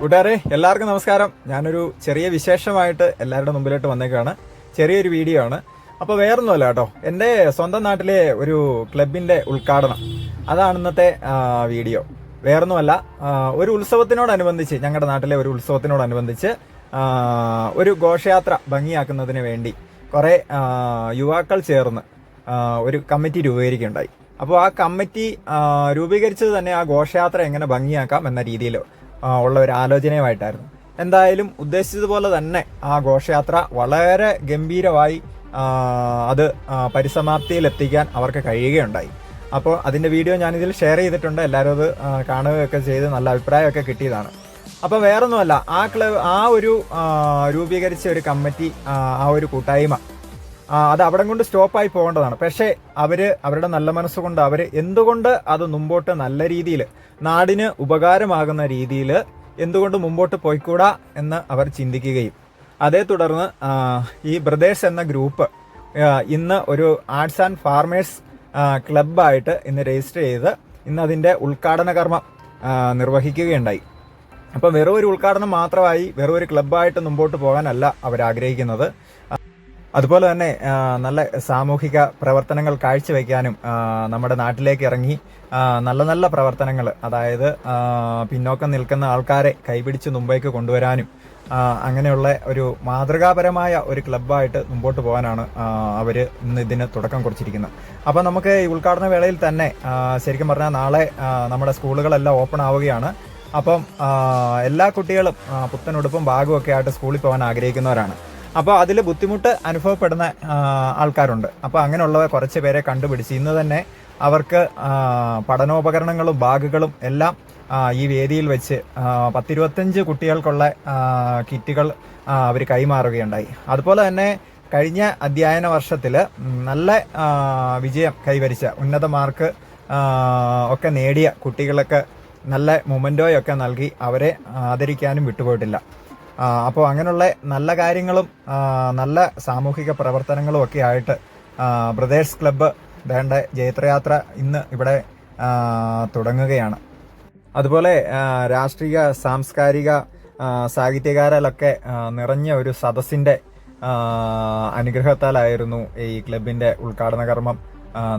കൂട്ടുകാരെ എല്ലാവർക്കും നമസ്കാരം. ഞാനൊരു ചെറിയ വിശേഷമായിട്ട് എല്ലാവരുടെ മുമ്പിലോട്ട് വന്നേക്കാണ്. ചെറിയൊരു വീഡിയോ ആണ്. അപ്പോൾ വേറൊന്നുമല്ല കേട്ടോ. എന്റെ സ്വന്തം നാട്ടിലെ ഒരു ക്ലബിന്റെ ഉദ്ഘാടനം. അതാണ് ഇന്നത്തെ വീഡിയോ വേറൊന്നുമല്ല ഒരു ഉത്സവത്തിനോടനുബന്ധിച്ച് ഞങ്ങളുടെ നാട്ടിലെ ഒരു ഉത്സവത്തിനോടനുബന്ധിച്ച് ഒരു ഘോഷയാത്ര ഭംഗിയാക്കുന്നതിന് വേണ്ടി കുറേ യുവാക്കൾ ചേർന്ന് ഒരു കമ്മിറ്റി രൂപീകരിക്കുകയുണ്ടായി. അപ്പോൾ ആ കമ്മിറ്റി രൂപീകരിച്ചത് തന്നെ ആ ഘോഷയാത്ര എങ്ങനെ ഭംഗിയാക്കാം എന്ന രീതിയിൽ ഉള്ള ഒരു ആലോചനയുമായിട്ടായിരുന്നു. എന്തായാലും ഉദ്ദേശിച്ചതുപോലെ തന്നെ ആ ഘോഷയാത്ര വളരെ ഗംഭീരമായി അത് പരിസമാപ്തിയിലെത്തിക്കാൻ അവർക്ക് കഴിയുകയുണ്ടായി. അപ്പോൾ അതിന്റെ വീഡിയോ ഞാനിതിൽ ഷെയർ ചെയ്തിട്ടുണ്ട്. എല്ലാവരും അത് കാണുകയൊക്കെ ചെയ്ത് നല്ല അഭിപ്രായമൊക്കെ കിട്ടിയതാണ്. അപ്പോൾ വേറൊന്നുമല്ല ആ ക്ലബ് ആ ഒരു രൂപീകരിച്ച ഒരു കമ്മിറ്റി ആ, ഒരു കൂട്ടായ്മ അത് അവിടെ കൊണ്ട് സ്റ്റോപ്പായി പോകേണ്ടതാണ്. പക്ഷേ അവർ അവരുടെ നല്ല മനസ്സുകൊണ്ട് അവർ എന്തുകൊണ്ട് അത് മുമ്പോട്ട് നല്ല രീതിയിൽ നാടിന് ഉപകാരമാകുന്ന രീതിയിൽ എന്തുകൊണ്ട് മുമ്പോട്ട് പോയിക്കൂടാ എന്ന് അവർ ചിന്തിക്കുകയും. അതേ തുടർന്ന് ഈ ബ്രദേഴ്സ് എന്ന ഗ്രൂപ്പ് ഇന്ന് ഒരു ആർട്സ് ആൻഡ് ഫാർമേഴ്സ് ക്ലബായിട്ട് ഇന്ന് രജിസ്റ്റർ ചെയ്ത് ഇന്ന് അതിന്റെ ഉദ്ഘാടന കർമ്മം നിർവഹിക്കുകയുണ്ടായി. അപ്പം വെറും ഒരു ഉദ്ഘാടനം മാത്രമായി വെറും ഒരു ക്ലബ്ബായിട്ട് മുമ്പോട്ട് പോകാനല്ല അവർ ആഗ്രഹിക്കുന്നത് അതുപോലെ തന്നെ നല്ല സാമൂഹിക പ്രവർത്തനങ്ങൾ കാഴ്ചവെക്കാനും നമ്മുടെ നാട്ടിലേക്ക് ഇറങ്ങി നല്ല നല്ല പ്രവർത്തനങ്ങൾ അതായത് പിന്നോക്കം നിൽക്കുന്ന ആൾക്കാരെ കൈപിടിച്ച് മുമ്പേക്ക് കൊണ്ടുവരാനും അങ്ങനെയുള്ള ഒരു മാതൃകാപരമായ ഒരു ക്ലബ്ബായിട്ട് മുമ്പോട്ട് പോകാനാണ് അവർ ഇന്ന് ഇതിന് തുടക്കം കുറിച്ചിരിക്കുന്നത്. അപ്പോൾ നമുക്ക് ഈ ഉദ്ഘാടന വേളയിൽ തന്നെ ശരിക്കും പറഞ്ഞാൽ നാളെ നമ്മുടെ സ്കൂളുകളെല്ലാം ഓപ്പൺ ആവുകയാണ്. അപ്പം എല്ലാ കുട്ടികളും പുത്തനുടുപ്പും ബാഗും ഒക്കെ ആയിട്ട് സ്കൂളിൽ പോകാൻ ആഗ്രഹിക്കുന്നവരാണ്. അപ്പോൾ അതിൽ ബുദ്ധിമുട്ട് അനുഭവപ്പെടുന്ന ആൾക്കാരുണ്ട്. അപ്പോൾ അങ്ങനെയുള്ളവർ കുറച്ച് പേരെ കണ്ടുപിടിച്ച് ഇന്ന് തന്നെ അവർക്ക് പഠനോപകരണങ്ങളും ബാഗുകളും എല്ലാം ഈ വേദിയിൽ വെച്ച് പത്തിരുപത്തഞ്ച് കുട്ടികൾക്കുള്ള കിറ്റുകൾ അവർ കൈമാറുകയുണ്ടായി. അതുപോലെ തന്നെ കഴിഞ്ഞ അധ്യയന വർഷത്തിൽ നല്ല വിജയം കൈവരിച്ച ഉന്നത മാർക്ക് ഒക്കെ നേടിയ കുട്ടികളൊക്കെ നല്ല മൊമെന്റോയൊക്കെ നൽകി അവരെ ആദരിക്കാനും വിട്ടുപോയിട്ടില്ല. അപ്പോൾ അങ്ങനെയുള്ള നല്ല കാര്യങ്ങളും നല്ല സാമൂഹിക പ്രവർത്തനങ്ങളും ഒക്കെ ആയിട്ട് ബ്രദേഴ്സ് ക്ലബ്ബ് വേണ്ട ജൈത്രയാത്ര ഇന്ന് ഇവിടെ തുടങ്ങുകയാണ്. അതുപോലെ രാഷ്ട്രീയ സാംസ്കാരിക സാഹിത്യകാരലൊക്കെ നിറഞ്ഞ ഒരു സദസ്സിന്റെ അനുഗ്രഹത്താലായിരുന്നു ഈ ക്ലബിന്റെ ഉദ്ഘാടന കർമ്മം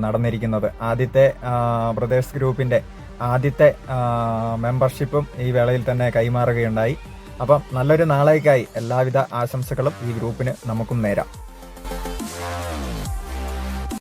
നടന്നിരിക്കുന്നത്. ആദ്യത്തെ ബ്രദേഴ്സ് ഗ്രൂപ്പിന്റെ ആദ്യത്തെ മെമ്പർഷിപ്പും ഈ വേളയിൽ തന്നെ കൈമാറുകയുണ്ടായി. അപ്പം നല്ലൊരു നാളേക്കായി എല്ലാവിധ ആശംസകളും ഈ ഗ്രൂപ്പിന് നമുക്കും നേരാം.